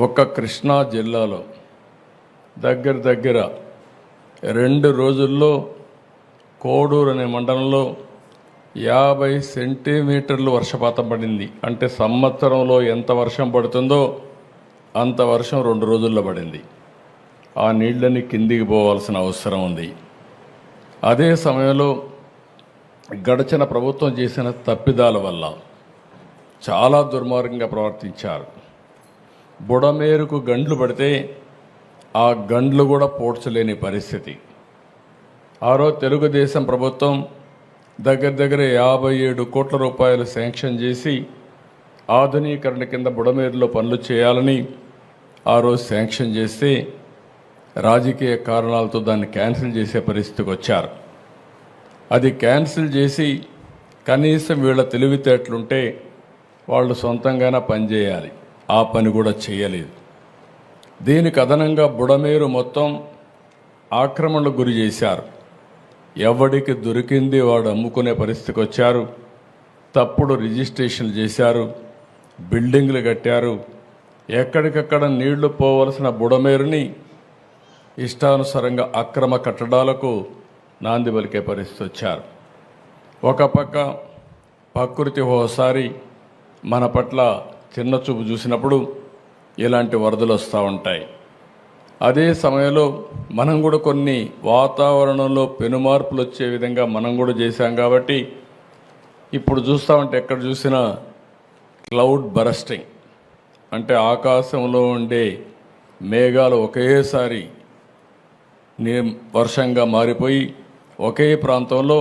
ఒక్క కృష్ణా జిల్లాలో దగ్గర దగ్గర రెండు రోజుల్లో కోడూరు అనే మండలంలో యాభై సెంటీమీటర్లు వర్షపాతం పడింది. అంటే సంవత్సరంలో ఎంత వర్షం పడుతుందో అంత వర్షం రెండు రోజుల్లో పడింది. ఆ నీళ్ళని కిందికి పోవాల్సిన అవసరం ఉంది. అదే సమయంలో గడచిన ప్రభుత్వం చేసిన తప్పిదాల వల్ల చాలా దుర్మార్గంగా ప్రవర్తించారు. బుడమేరుకు గండ్లు పడితే ఆ గండ్లు కూడా పోడ్చలేని పరిస్థితి. ఆ రోజు తెలుగుదేశం ప్రభుత్వం దగ్గర దగ్గర యాభై ఏడు కోట్ల రూపాయలు శాంక్షన్ చేసి ఆధునీకరణ కింద బుడమేరులో పనులు చేయాలని ఆ రోజు శాంక్షన్ చేస్తే రాజకీయ కారణాలతో దాన్ని క్యాన్సిల్ చేసే పరిస్థితికి వచ్చారు. అది క్యాన్సిల్ చేసి కనీసం వీళ్ళ తెలివితేటలుంటే వాళ్ళు సొంతంగానే పనిచేయాలి ఆ పని కూడా చేయలేదు. దీనికి అదనంగా బుడమేరు మొత్తం ఆక్రమణకు గురి చేశారు. ఎవడికి దొరికింది వాడు అమ్ముకునే పరిస్థితికి వచ్చారు. తప్పుడు రిజిస్ట్రేషన్లు చేశారు. బిల్డింగ్లు కట్టారు. ఎక్కడికక్కడ నీళ్ళు పోవలసిన బుడమేరుని ఇష్టానుసారంగా అక్రమ కట్టడాలకు నాంది పలికే పరిస్థితి వచ్చారు. ఒక పక్క ప్రకృతి ఓసారి మన పట్ల చిన్న చూపు చూసినప్పుడు ఇలాంటి వరదలు వస్తూ ఉంటాయి. అదే సమయంలో మనం కూడా కొన్ని వాతావరణంలో పెనుమార్పులు వచ్చే విధంగా మనం కూడా చేశాం కాబట్టి ఇప్పుడు చూస్తామంటే ఎక్కడ చూసినా క్లౌడ్ బరస్టింగ్. అంటే ఆకాశంలో ఉండే మేఘాలు ఒకేసారి వర్షంగా మారిపోయి ఒకే ప్రాంతంలో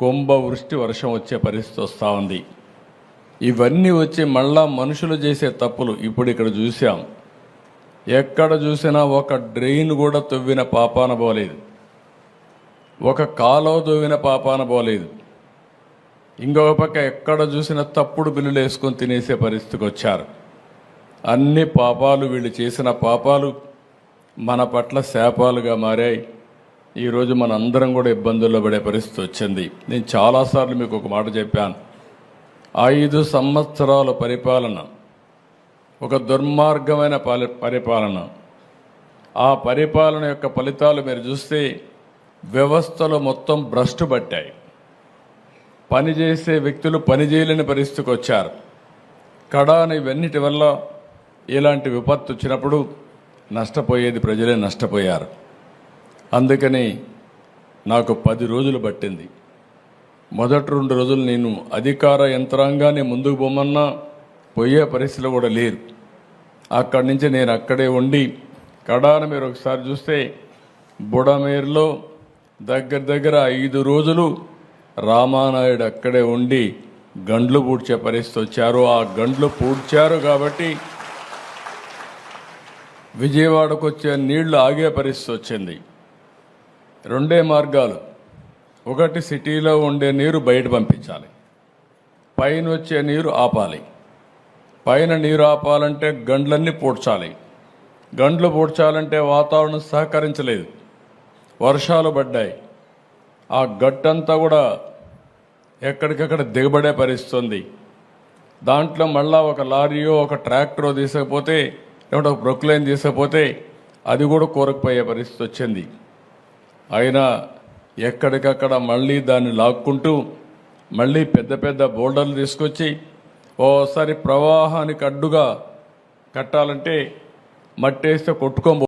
కుంభవృష్టి వర్షం వచ్చే పరిస్థితి వస్తూ ఉంది. ఇవన్నీ వచ్చి మళ్ళా మనుషులు చేసే తప్పులు. ఇప్పుడు ఇక్కడ చూసాం ఎక్కడ చూసినా ఒక డ్రెయిన్ కూడా తవ్విన పాపాన పోలేదు. ఒక కాలో తవ్విన పాపాన పోలేదు. ఇంకొక పక్క ఎక్కడ చూసినా తప్పుడు బిల్లులు వేసుకొని తినేసే పరిస్థితికి వచ్చారు. అన్ని పాపాలు వీళ్ళు చేసిన పాపాలు మన పట్ల శాపాలుగా మారాయి. ఈరోజు మన అందరం కూడా ఇబ్బందుల్లో పడే పరిస్థితి వచ్చింది. నేను చాలాసార్లు మీకు ఒక మాట చెప్పాను. ఐదు సంవత్సరాల పరిపాలన ఒక దుర్మార్గమైన పాలి పరిపాలన. ఆ పరిపాలన యొక్క ఫలితాలు మీరు చూస్తే వ్యవస్థలు మొత్తం భ్రష్టు పట్టాయి. పనిచేసే వ్యక్తులు పనిచేయలేని పరిస్థితికి వచ్చారు. కడాని ఇవన్నిటి వల్ల ఇలాంటి విపత్తు వచ్చినప్పుడు నష్టపోయేది ప్రజలే నష్టపోయారు. అందుకని నాకు పది రోజులు పట్టింది. మొదటి రెండు రోజులు నేను అధికార యంత్రాంగాన్ని ముందుకు పోమన్నా పోయే పరిస్థితులు కూడా లేరు. అక్కడి నుంచి నేను అక్కడే ఉండి కడాన మీరు ఒకసారి చూస్తే బుడమేరులో దగ్గర దగ్గర ఐదు రోజులు రామానాయుడు అక్కడే ఉండి గండ్లు పూడ్చే పరిస్థితి వచ్చారు. ఆ గండ్లు పూడ్చారు కాబట్టి విజయవాడకు వచ్చే నీళ్ళు ఆగే పరిస్థితి వచ్చింది. రెండే మార్గాలు. ఒకటి సిటీలో ఉండే నీరు బయట పంపించాలి. పైన వచ్చే నీరు ఆపాలి. పైన నీరు ఆపాలంటే గండ్లన్నీ పూడ్చాలి. గండ్లు పూడ్చాలంటే వాతావరణం సహకరించలేదు. వర్షాలు పడ్డాయి. ఆ గట్టంతా కూడా ఎక్కడికక్కడ దిగబడే పరిస్థితుంది. దాంట్లో మళ్ళా ఒక లారీయో ఒక ట్రాక్టరో తీసుకపోతే లేకుంటే ఒక బ్రొక్లైన్ తీసుకపోతే అది కూడా కోరకపోయే పరిస్థితి వచ్చింది. అయినా ఎక్కడికక్కడ మళ్ళీ దాన్ని లాక్కుంటూ మళ్ళీ పెద్ద పెద్ద బోల్డర్లు తీసుకొచ్చి ఓసారి ప్రవాహానికి అడ్డుగా కట్టాలంటే మట్టేస్తే కొట్టుకోబో